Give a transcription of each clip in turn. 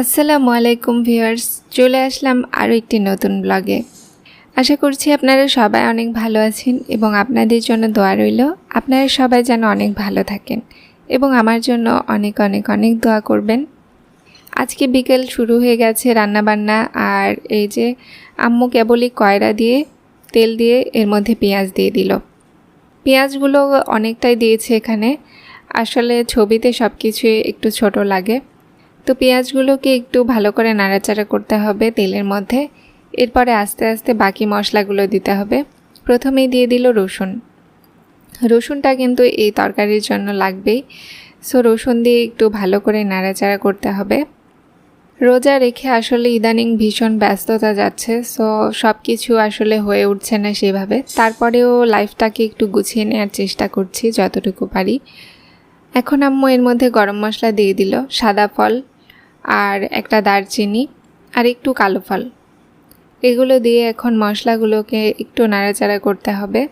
আসসালামু আলাইকুম ভিউয়ার্স, চলে আসলাম আরও একটি নতুন ব্লগে। আশা করছি আপনারা সবাই অনেক ভালো আছেন এবং আপনাদের জন্য দোয়া রইল। আপনারা সবাই যেন অনেক ভালো থাকেন এবং আমার জন্য অনেক অনেক অনেক দোয়া করবেন। আজকে বিকেল শুরু হয়ে গেছে রান্নাবান্না আর এই যে আম্মু কেবলই কয়রা দিয়ে, তেল দিয়ে এর মধ্যে পেঁয়াজ দিয়ে দিল। পেঁয়াজগুলো অনেকটাই দিয়েছে এখানে। আসলে ছবিতে সব কিছুই একটু ছোট লাগে। তো পেঁয়াজগুলোকে একটু ভালো করে নাড়াচাড়া করতে হবে তেলের মধ্যে। এরপরে আস্তে আস্তে বাকি মশলাগুলো দিতে হবে। প্রথমেই দিয়ে দিল রসুন। রসুনটা কিন্তু এই তরকারির জন্য লাগবেই। সো রসুন দিয়ে একটু ভালো করে নাড়াচাড়া করতে হবে। রোজা রেখে আসলে ইদানিং ভীষণ ব্যস্ততা যাচ্ছে। সো সব কিছু আসলে হয়ে উঠছে না সেভাবে। তারপরেও লাইফটাকে একটু গুছিয়ে নেওয়ার চেষ্টা করছি যতটুকু পারি। এখন আম্মু এর মধ্যে গরম মশলা দিয়ে দিল। সাদা ফল আর একটা দারচিনি আর একটু কালো ফল। এগুলো দিয়ে এখন মশলাগুলোকে একটু নাড়াচাড়া করতে হবে।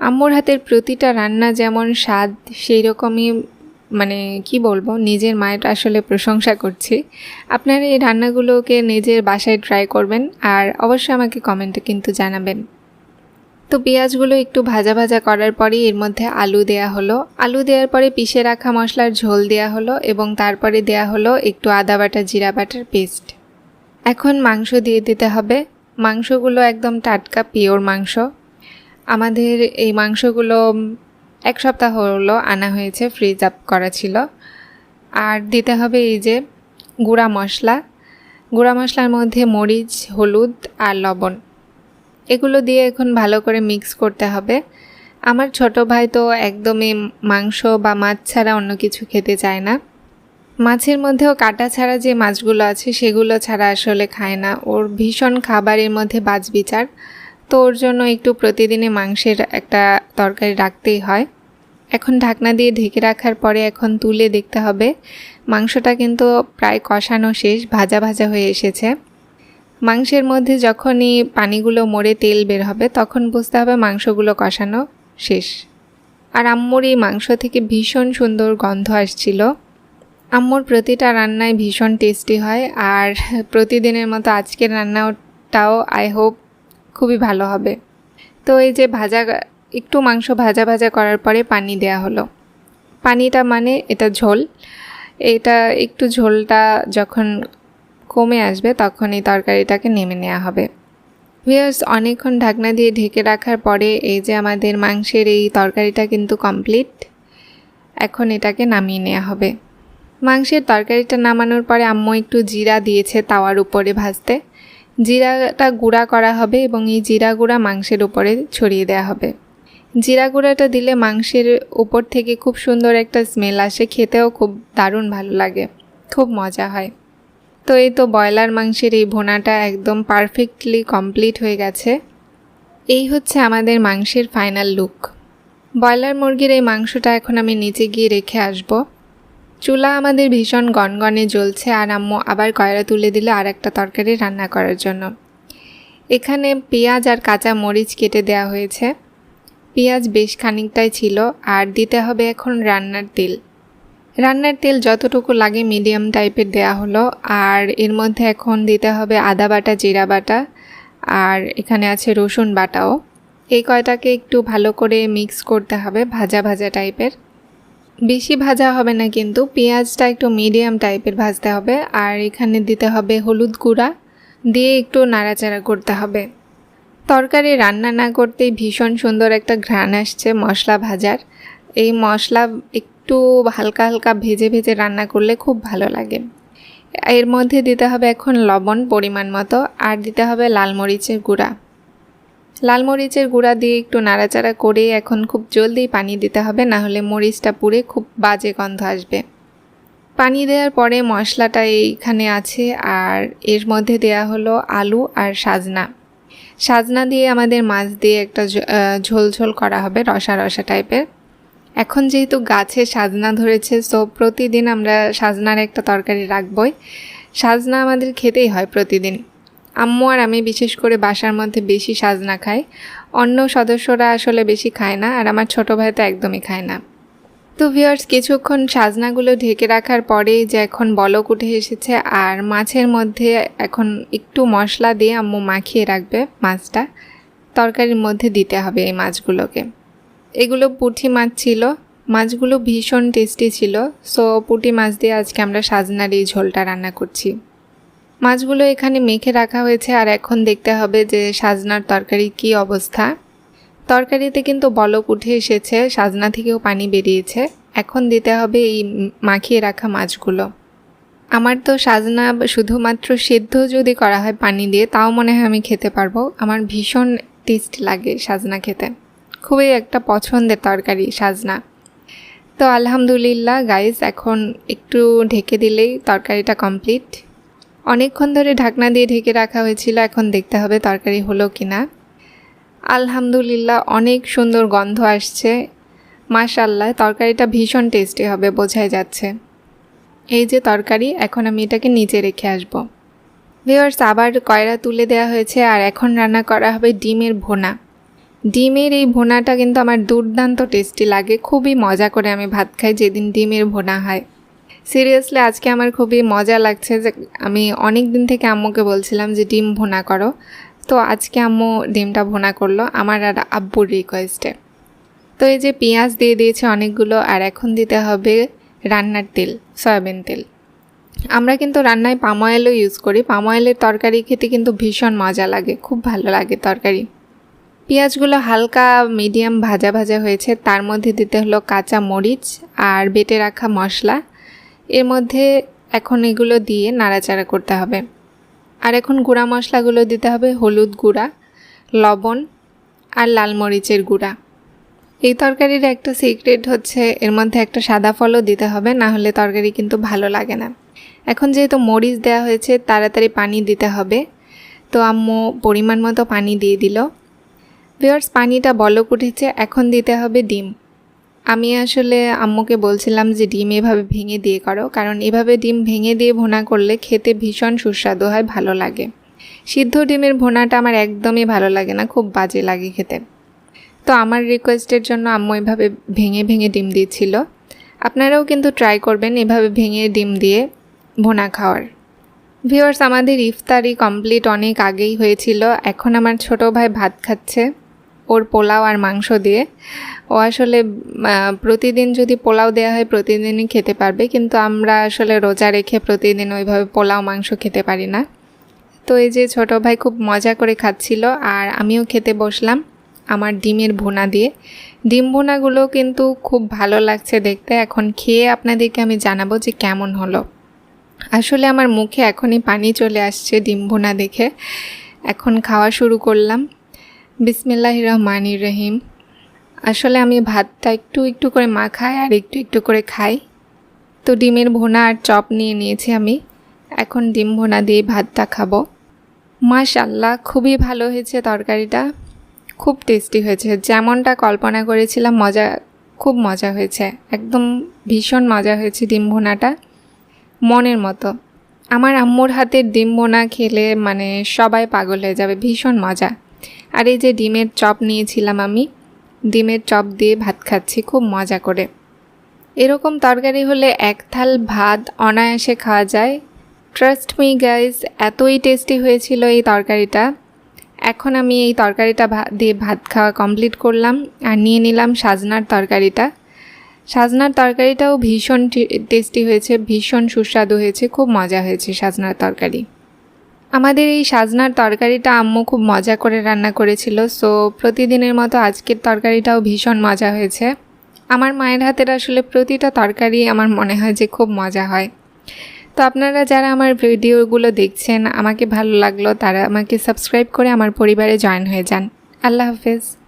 আম্মুর হাতের প্রতিটা রান্না যেমন স্বাদ সেই রকমই মানে কি বলব, নিজের মায়ের আসলে প্রশংসা করছি। আপনারা এই রান্নাগুলোকে নিজের বাসায় ট্রাই করবেন আর অবশ্যই আমাকে কমেন্টে কিন্তু জানাবেন। তো পেঁয়াজগুলো একটু ভাজা ভাজা করার পরেই এর মধ্যে আলু দেয়া হলো। আলু দেওয়ার পরে পিষে রাখা মশলার ঝোল দেয়া হলো এবং তারপরে দেয়া হলো একটু আদা বাটা, জিরা বাটার পেস্ট। এখন মাংস দিয়ে দিতে হবে। মাংসগুলো একদম টাটকা, পিওর মাংস। আমাদের এই মাংসগুলো এক সপ্তাহ হলো আনা হয়েছে ফ্রিজ আপ করা ছিল। আর দিতে হবে এই যে গুঁড়া মশলা। গুঁড়া মশলার মধ্যে মরিচ, হলুদ আর লবণ। এগুলো দিয়ে এখন ভালো করে মিক্স করতে হবে। আমার ছোট ভাই তো একদমই মাংস বা মাছ ছাড়া অন্য কিছু খেতে চায় না। মাছের মধ্যেও কাটা ছাড়া যে মাছগুলো আছে, সেগুলো ছাড়া আসলে খায় না। ওর ভীষণ খাবারের মধ্যে বাজ বিচার তো ওর জন্য একটু প্রতিদিনে মাংসের একটা তরকারি রাখতেই হয়। এখন ঢাকনা দিয়ে ঢেকে রাখার পরে এখন তুলে দেখতে হবে। মাংসটা কিন্তু প্রায় কষানো শেষ, ভাজা ভাজা হয়ে এসেছে। মাংসের মধ্যে যখনই পানিগুলো মরে তেল বের হবে, তখন বুঝতে হবে মাংসগুলো কষানো শেষ। আর আম্মুর এই মাংস থেকে ভীষণ সুন্দর গন্ধ আসছিল। আম্মুর প্রতিটা রান্নায় ভীষণ টেস্টি হয় আর প্রতিদিনের মতো আজকের রান্নাটাও আই হোপ খুবই ভালো হবে। তো এই যে ভাজা, একটু মাংস ভাজা ভাজা করার পরে পানি দেয়া হলো। পানিটা মানে এটা ঝোল। এটা একটু ঝোলটা যখন কমে আসবে তখন এই তরকারিটাকে নেমে নেওয়া হবে। ভিয়ার্স অনেকক্ষণ ঢাকনা দিয়ে ঢেকে রাখার পরে এই যে আমাদের মাংসের এই তরকারিটা কিন্তু কমপ্লিট, এখন এটাকে নামিয়ে নেওয়া হবে। মাংসের তরকারিটা নামানোর পরে আম্মু একটু জিরা দিয়েছে তাওয়ার উপরে ভাজতে। জিরাটা গুঁড়া করা হবে এবং এই জিরা গুঁড়া মাংসের উপরে ছড়িয়ে দেওয়া হবে। জিরা গুঁড়াটা দিলে মাংসের উপর থেকে খুব সুন্দর একটা স্মেল আসে, খেতেও খুব দারুণ ভালো লাগে, খুব মজা হয়। তো এই তো ব্রয়লার মাংসের এই ভোনাটা একদম পারফেক্টলি কমপ্লিট হয়ে গেছে। এই হচ্ছে আমাদের মাংসের ফাইনাল লুক ব্রয়লার মুরগির এই মাংসটা এখন আমি নিচে গিয়ে রেখে আসব। চুলা আমাদের ভীষণ গনগনে জ্বলছে আর আম্মু আবার কয়রা তুলে দিল আর একটা তরকারি রান্না করার জন্য। এখানে পেঁয়াজ আর কাঁচা মরিচ কেটে দেওয়া হয়েছে। পেঁয়াজ বেশ খানিকটাই ছিল আর দিতে হবে এখন রান্নার তেল। রান্নার তেল যতটুকু লাগে মিডিয়াম টাইপের দেয়া হলো। আর এর মধ্যে এখন দিতে হবে আদা বাটা, জিরা বাটা, আর এখানে আছে রসুন বাটাও। এই কয়টাকে একটু ভালো করে মিক্স করতে হবে ভাজা ভাজা টাইপের বেশি ভাজা হবে না কিন্তু, পেঁয়াজটা একটু মিডিয়াম টাইপের ভাজতে হবে। আর এখানে দিতে হবে হলুদ গুঁড়া, দিয়ে একটু নাড়াচাড়া করতে হবে। তরকারি রান্না না করতেই ভীষণ সুন্দর একটা ঘ্রাণ আসছে মশলা ভাজার। এই মশলা একটু হালকা হালকা ভেজে ভেজে রান্না করলে খুব ভালো লাগে। এর মধ্যে দিতে হবে এখন লবণ পরিমাণ মতো, আর দিতে হবে লাল মরিচের গুঁড়া। লাল মরিচের গুঁড়া দিয়ে একটু নাড়াচাড়া করে এখন খুব জলদি পানি দিতে হবে, না হলে মরিচটা পুড়ে খুব বাজে গন্ধ আসবে। পানি দেওয়ার পরে মশলাটা এইখানে আছে, আর এর মধ্যে দেয়া হলো আলু আর সাজনা। সাজনা দিয়ে আমাদের মাছ দিয়ে একটা ঝোল ঝোল করা হবে, রসা রসা টাইপের এখন যেহেতু গাছে সাজনা ধরেছে সো প্রতিদিন আমরা সাজনার একটা তরকারি রাখবই। সাজনা আমাদের খেতেই হয় প্রতিদিন। আম্মু আর আমি বিশেষ করে বাসার মধ্যে বেশি সাজনা খাই। অন্য সদস্যরা আসলে বেশি খায় না, আর আমার ছোটো ভাই তো একদমই খায় না। তো ভিওর্স কিছুক্ষণ সাজনাগুলো ঢেকে রাখার পরেই যে এখন বলক উঠে এসেছে, আর মাছের মধ্যে এখন একটু মশলা দিয়ে আম্মু মাখিয়ে রাখবে মাছটা। তরকারির মধ্যে দিতে হবে এই মাছগুলোকে। এগুলো পুঁটি মাছ ছিল। মাছগুলো ভীষণ টেস্টি ছিল। সো পুঁটি মাছ দিয়ে আজকে আমরা সাজনার এই ঝোলটা রান্না করছি। মাছগুলো এখানে মেখে রাখা হয়েছে আর এখন দেখতে হবে যে সাজনার তরকারি কি অবস্থা। তরকারিতে কিন্তু বলক উঠে এসেছে, সাজনা থেকেও পানি বেরিয়েছে। এখন দিতে হবে এই মাখিয়ে রাখা মাছগুলো। আমার তো সাজনা শুধুমাত্র সেদ্ধ যদি করা হয় পানি দিয়ে, তাও মনে হয় আমি খেতে পারব। আমার ভীষণ টেস্ট লাগে সাজনা খেতে। খুবই একটা পছন্দের তরকারি, সাজনা। তো আলহামদুলিল্লাহ গাইস এখন একটু ঢেকে দিলেই তরকারিটা কমপ্লিট অনেকক্ষণ ধরে ঢাকনা দিয়ে ঢেকে রাখা হয়েছিল, এখন দেখতে হবে তরকারি হলো কি না আলহামদুলিল্লাহ, অনেক সুন্দর গন্ধ আসছে। মাশাল্লাহ তরকারিটা ভীষণ টেস্টি হবে, বোঝাই যাচ্ছে। এই যে তরকারি, এখন আমি এটাকে নিচে রেখে আসব। ভিওয়ার্স আবার কয়রা তুলে দেওয়া হয়েছে, আর এখন রান্না করা হবে ডিমের ভোনা। ডিমের এই ভোনাটা কিন্তু আমার দুর্দান্ত টেস্টি লাগে। খুবই মজা করে আমি ভাত খাই যেদিন ডিমের ভোনা হয়। সিরিয়াসলি আজকে আমার খুবই মজা লাগছে যে আমি অনেক দিন থেকে আম্মুকে বলছিলাম যে, ডিম ভোনা করো। তো আজকে আম্মু ডিমটা ভোনা করল, আমার আর আব্বুর রিকোয়েস্টে তো এই যে পেঁয়াজ দিয়ে দিয়েছে অনেকগুলো, আর এখন দিতে হবে রান্নার তেল, সয়াবিন তেল। আমরা কিন্তু রান্নায় পাম অয়েলও ইউজ করি। পাম অয়েলের তরকারি খেতে কিন্তু ভীষণ মজা লাগে, খুব ভালো লাগে তরকারি। পেঁয়াজগুলো হালকা মিডিয়াম ভাজা ভাজা হয়েছে। তার মধ্যে দিতে হলো কাঁচা মরিচ আর বেটে রাখা মশলা। এর মধ্যে এখন এগুলো দিয়ে নাড়াচাড়া করতে হবে। আর এখন গুঁড়া মশলাগুলো দিতে হবে হলুদ গুঁড়া, লবণ আর লাল মরিচের গুঁড়া। এই তরকারির একটা সিক্রেট হচ্ছে, এর মধ্যে একটা সাদা ফলও দিতে হবে, না হলে তরকারি কিন্তু ভালো লাগে না। এখন যেহেতু মরিচ দেওয়া হয়েছে, তাড়াতাড়ি পানি দিতে হবে। তো আম্মু পরিমাণ মতো পানি দিয়ে দিল। ভিওর্স পানিটা বলক উঠেছে, এখন দিতে হবে ডিম। আমি আসলে আম্মুকে বলছিলাম যে ডিম এভাবে ভেঙে দিয়ে করো, কারণ এভাবে ডিম ভেঙে দিয়ে ভোনা করলে খেতে ভীষণ সুস্বাদু হয়, ভালো লাগে। সিদ্ধ ডিমের ভোনাটা আমার একদমই ভালো লাগে না, খুব বাজে লাগে খেতে। তো আমার রিকোয়েস্টের জন্য আম্মু এভাবে ভেঙে ভেঙে ডিম দিয়েছিল আপনারাও কিন্তু ট্রাই করবেন এভাবে ভেঙে ডিম দিয়ে ভোনা খাওয়ার। ভিওয়ার্স আমাদের ইফতারি কমপ্লিট অনেক আগেই হয়েছিল, এখন আমার ছোট ভাই ভাত খাচ্ছে। ওর পোলাও আর মাংস দিয়ে। ও আসলে প্রতিদিন যদি পোলাও দেওয়া হয়, প্রতিদিনই খেতে পারবে। কিন্তু আমরা আসলে রোজা রেখে প্রতিদিন ওইভাবে পোলাও, মাংস খেতে পারি না। তো এই যে ছোট ভাই খুব মজা করে খাচ্ছিল আর আমিও খেতে বসলাম আমার ডিমের ভুনা দিয়ে। ডিম ভুনাগুলো কিন্তু খুব ভালো লাগছে দেখতে। এখন খেয়ে আপনাদেরকে আমি জানাব যে কেমন হলো। আসলে আমার মুখে এখনই পানি চলে আসছে ডিম ভুনা দেখে। এখন খাওয়া শুরু করলাম। বিসমিল্লাহ রহমান রহিম আসলে আমি ভাতটা একটু একটু করে মাখাই আর একটু একটু করে খাই। তো ডিমের ভোনা আর চপ নিয়ে নিয়েছি আমি। এখন ডিম ভোনা দিয়ে ভাতটা খাব। মাশাল্লাহ খুবই ভালো হয়েছে তরকারিটা। খুব টেস্টি হয়েছে। যেমনটা কল্পনা করেছিলাম, মজা, খুব মজা হয়েছে। একদম ভীষণ মজা হয়েছে ডিম ভোনাটা। মনের মতো। আমার আম্মুর হাতের ডিম বোনা খেলে মানে সবাই পাগল হয়ে যাবে, ভীষণ মজা। আর এই যে ডিমের চপ নিয়েছিলাম আমি, ডিমের চপ দিয়ে ভাত খাচ্ছি, খুব মজা করে। এরকম তরকারি হলে এক থাল ভাত অনায়াসে খাওয়া যায়। ট্রাস্ট মি গাইজ এতই টেস্টি হয়েছিল এই তরকারিটা। এখন আমি এই তরকারিটা দিয়ে ভাত খাওয়া কমপ্লিট করলাম আর নিয়ে নিলাম সাজনার তরকারিটা। সাজনার তরকারিটাও ভীষণ টেস্টি হয়েছে, ভীষণ সুস্বাদু হয়েছে, খুব মজা হয়েছে সাজনার তরকারি। আমাদের এই সাজনার তরকারিটা আম্মু খুব মজা করে রান্না করেছিল সো প্রতিদিনের মতো আজকের তরকারিটাও ভীষণ মজা হয়েছে। আমার মায়ের হাতের আসলে প্রতিটা তরকারি আমার মনে হয় যে খুব মজা হয়। তো আপনারা যারা আমার ভিডিওগুলো দেখছেন, আমাকে ভালো লাগল, তারা আমাকে সাবস্ক্রাইব করে আমার পরিবারে জয়েন হয়ে যান। আল্লাহ হাফেজ।